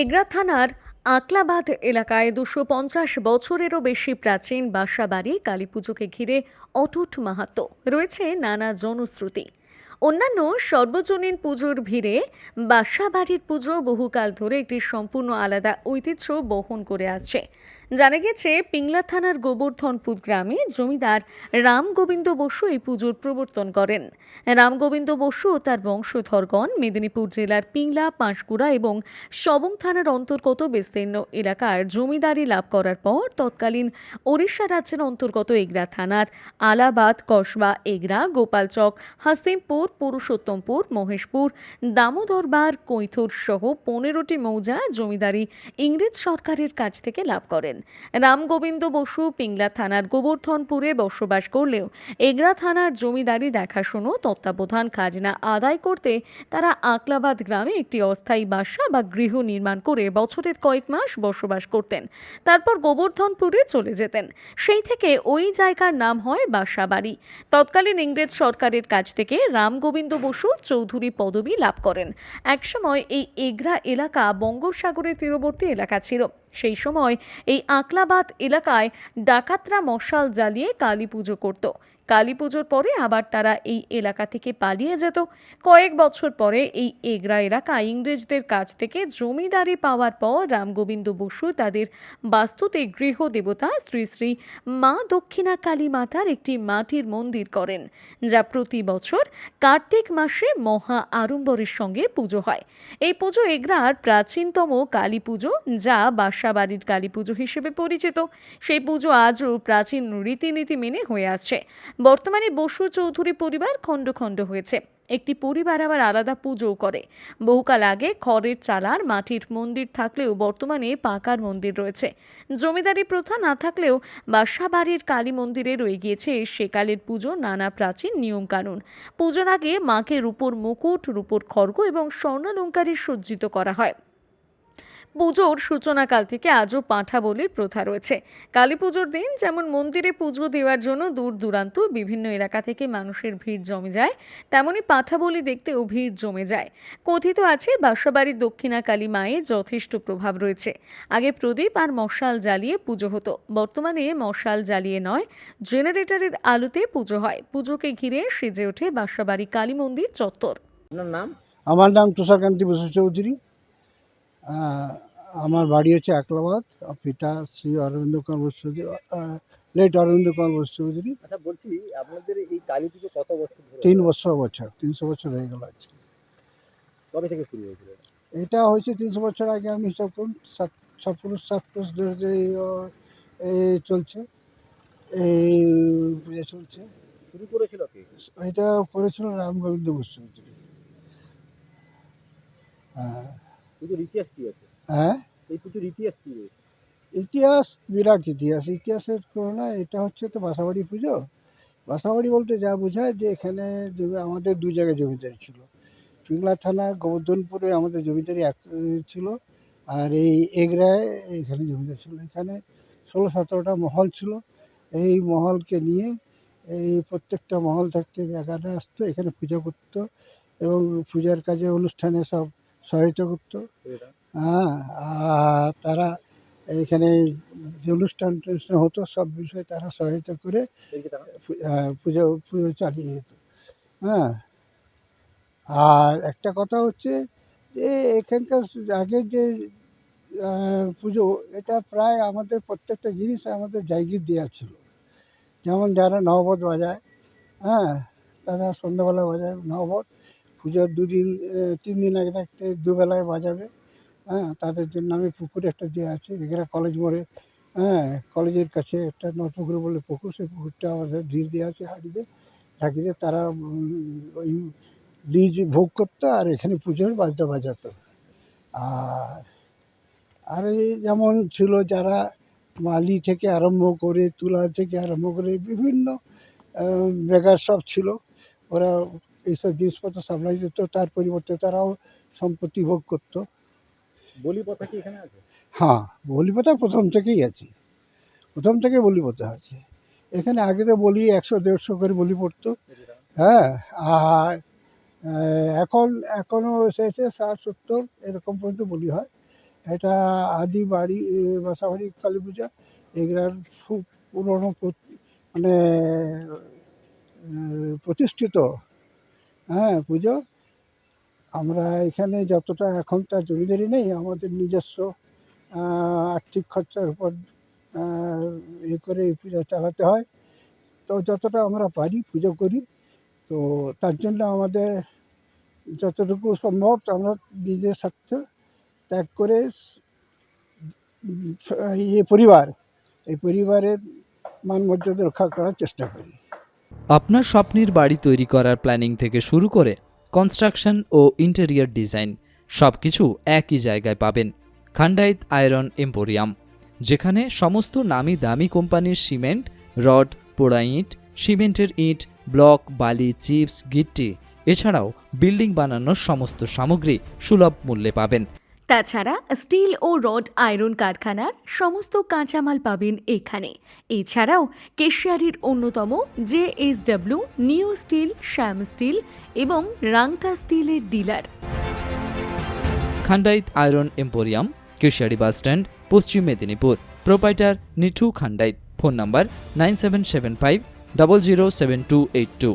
এগরা থানার আকলাবাদ এলাকায় দুশো পঞ্চাশ বছরেরও বেশি প্রাচীন বাসাবাড়ি কালী পুজোকে ঘিরে অটুট মাহাত্ম। রয়েছে নানা জনশ্রুতি। অন্যান্য সর্বজনীন পুজোর ভিড়ে বাসাবাড়ির পুজো বহুকাল ধরে একটি সম্পূর্ণ আলাদা ঐতিহ্য বহন করে আসছে। জানা গেছে, পিংলা থানার গোবর্ধনপুর গ্রামে জমিদার রাম গোবিন্দ বসু এই পুজোর প্রবর্তন করেন। রাম গোবিন্দ বসু ও তার বংশধরগণ মেদিনীপুর জেলার পিংলা, পাঁশকুড়া এবং সবং থানার অন্তর্গত বিস্তীর্ণ এলাকার জমিদারি লাভ করার পর তৎকালীন ওড়িশা রাজ্যের অন্তর্গত এগরা থানার আলাবাদ, কসবা, এগরা, গোপালচক, হাসিমপুর, পুরুষোত্তমপুর, মহেশপুর দামোদরবার কৈথুর সহ পনেরোটি মৌজা জমিদারি ইংরেজ সরকারের কাছ থেকে লাভ করেন। রাম গোবিন্দ বসু, পিংলা থানার গোবর্ধনপুরে বসবাস করলেও এগরা থানার জমিদারি দেখাশুনো, তত্ত্বাবধান খাজনা আদায় করতে তারা আকলাবাদ গ্রামে একটি অস্থায়ী বাসা বা গৃহ নির্মাণ করে বছরের কয়েক মাস বসবাস করতেন। তারপর গোবর্ধনপুরে চলে যেতেন। সেই থেকে ওই জায়গার নাম হয় বাসাবাড়ি। তৎকালীন ইংরেজ সরকারের কাছ থেকে রামগোবিন্দ বসু চৌধুরী পদবি লাভ করেন। একসময় এই এগরা এলাকা বঙ্গোপসাগরের তীরবর্তী এলাকা ছিল। সেই সময় এই আকলাবাদ এলাকায় ডাকাতরা মশাল জ্বালিয়ে কালী পুজো করত। কালী পুজোর পরে আবার তারা এই এলাকা থেকে পালিয়ে যেত। কয়েক বছর পরে এই এগরা এলাকা ইংরেজদের কাছ থেকে জমিদারি পাওয়ার পর রামগোবিন্দ বসু তাদের বাস্তুতে গৃহ দেবতা শ্রী শ্রী মা দক্ষিণা কালী মাতার একটি মাটির মন্দির করেন, যা প্রতি বছর কার্তিক মাসে মহা আড়ম্বরের সঙ্গে পুজো হয়। এই পুজো এগরার প্রাচীনতম কালী পুজো, যা বাসাবাড়ির কালী পুজো হিসেবে পরিচিত। সেই পুজো আজও প্রাচীন রীতিনীতি মেনে হয়ে আসছে বর্তমানে বসু চৌধুরী পরিবার খণ্ড খণ্ড হয়েছে। একটি পরিবার আবার আলাদা পুজোও করে। বহুকাল আগে খড়ের চালার, মাটির মন্দির থাকলেও বর্তমানে পাকার মন্দির রয়েছে। জমিদারি প্রথা না থাকলেও বাসাবাড়ির কালী মন্দিরে রয়ে গিয়েছে সেকালের পুজো নানা প্রাচীন নিয়মকানুন। পুজোর আগে মাকে রূপোর মুকুট, রূপোর খড়গ এবং স্বর্ণালঙ্কারে সজ্জিত করা হয়। পুজোর সূচনাকাল থেকে আজও পাঁঠা বলির প্রথা রয়েছে। কালী পুজোর দিন যেমন মন্দিরে পুজো দেওয়ার জন্য দূর দূরান্ত বিভিন্ন এলাকা থেকে মানুষের ভিড় জমে যায় তেমনি পাঁঠা বলি দেখতেও ভিড় জমে যায়। কথিত আছে বাসাবাড়ির দক্ষিণা কালী মায়ের যথেষ্ট প্রভাব রয়েছে। আগে প্রদীপ আর মশাল জ্বালিয়ে পুজো হতো। বর্তমানে মশাল জ্বালিয়ে নয় জেনারেটরের আলোতে পুজো হয়। পুজোকে ঘিরে সেজে ওঠে বাসাবাড়ি কালী মন্দির চত্বর। আপনার নাম? আমার নাম তুষারকান্তি বসু চৌধুরী। আমার বাড়ি হচ্ছে একলাবাদ পিতা শ্রী অরবিন্দ কুমার বসু চৌধুরী লেট অরবিন্দ কুমার বসু চৌধুরী আচ্ছা বলছি আপনাদের এই কালী পুজো কত বছর তিন বছর বছর তিনশো বছর হয়ে গেল আজকে। কবে থেকে শুরু হয়েছিল? এটা হয়েছে তিনশো বছর আগে আমি হিসাব করুন সাত সাত পুরুষ সাত পুরুষ ধরে চলছে। এই পুজো চলছে। শুরু করেছিল কি? এটা করেছিল রাম গোবিন্দ বসু চৌধুরী হ্যাঁ। পুজোর ইতিহাস কি আছে? হ্যাঁ? এই পুজোর ইতিহাস কি ইতিহাস বিরাট ইতিহাস। ইতিহাসের তুলনায় এটা হচ্ছে তো বাসাবাড়ি পুজো। বাসাবাড়ি বলতে যা বোঝায় যে এখানে আমাদের দু জায়গায় জমিদারি ছিল। পিংলা থানা গোবর্ধনপুরে আমাদের জমিদারি এক ছিল। আর এই এগরায় এখানে জমিদারি ছিল। এখানে ষোলো সতেরোটা মহল ছিল। এই মহলকে নিয়ে এই প্রত্যেকটা মহল থাকতে এখানে আসতো এখানে পূজা করতো এবং পূজার কাজে অনুষ্ঠানে সব সহায়তা করতো। হ্যাঁ আর তারা এখানে যে অনুষ্ঠান টনুষ্ঠান হতো সব বিষয়ে তারা সহায়তা করে পুজো পুজো চালিয়ে যেত। হ্যাঁ আর একটা কথা হচ্ছে যে এখানকার আগে যে পুজো এটা প্রায় আমাদের প্রত্যেকটা জিনিস আমাদের জায়গির দেওয়া ছিল। যেমন যারা নববধ বাজায় হ্যাঁ তারা সন্ধ্যাবেলা বাজায় নববধ পুজোর দুদিন তিন দিন আগে থাকতে দুবেলায় বাজাবে। হ্যাঁ তাদের জন্য আমি পুকুর একটা দেওয়া আছে। এখানে কলেজ মোড়ে হ্যাঁ কলেজের কাছে একটা নপুকুর বলে পুকুর, সেই পুকুরটা আমাদের ঢিল দেওয়া আছে হাঁড়িতে ঢাকিতে তারা ওই লিজ ভোগ করতো আর এখানে পুজোর বাজনা বাজাতো। আর আর এই যেমন ছিল যারা মালি থেকে আরম্ভ করে, তুলা থেকে আরম্ভ করে বিভিন্ন বেগার সব ছিল, ওরা এইসব জিনিসপত্র সাপ্লাই দিত, তার পরিবর্তে তারাও সম্পত্তি ভোগ করতো। বলি কথা কি এখানে আছে? হ্যাঁ বলিপথা প্রথম থেকেই আছে। প্রথম থেকে বলিপথা আছে। এখানে আগে তো বলি একশো, দেড়শো করে বলি পড়তো। হ্যাঁ আর এখন এখনও এসেছে ষাট, সত্তর, এরকম পর্যন্ত বলি হয়। এটা আদি বাড়ি বাসাবাড়ি, কালী পূজা, এগুলার খুব পুরনো মানে প্রতিষ্ঠিত হ্যাঁ পুজো। আমরা এখানে যতটা এখন তার জমিদারি নেই, আমাদের নিজস্ব আর্থিক খরচার উপর ইয়ে করে এই পূজা চালাতে হয়। তো যতটা আমরা পারি পুজো করি, তো তার জন্য আমাদের যতটুকু সম্ভব আমরা নিজের স্বার্থ ত্যাগ করে ইয়ে পরিবার, এই পরিবারের মান মর্যাদা রক্ষা করার চেষ্টা করি। আপনার স্বপ্নের বাড়ি তৈরি করার প্ল্যানিং থেকে শুরু করে কনস্ট্রাকশন ও ইন্টেরিয়ার ডিজাইন সব কিছু একই জায়গায় পাবেন। খান্ডাইত আয়রন এম্পোরিয়াম যেখানে সমস্ত নামি দামি কোম্পানির সিমেন্ট, রড পোড়া ইট, সিমেন্টের ইট, ব্লক, বালি, চিপস, গিট্টি, এছাড়াও বিল্ডিং বানানোর সমস্ত সামগ্রী সুলভ মূল্যে পাবেন। তাছাড়া স্টিল ও রড আয়রন কারখানার সমস্ত কাঁচামাল পাবেন এখানে। এছাড়াও কেশিয়ারির অন্যতম J S W new steel, Shyam steel এবং রাংটা স্টিলের dealer. Khandait iron emporium, Keshiary bus stand, Paschim Medinipur. Proprietor Nithu Khandait phone number nine seven seven five double zero seven two eight two.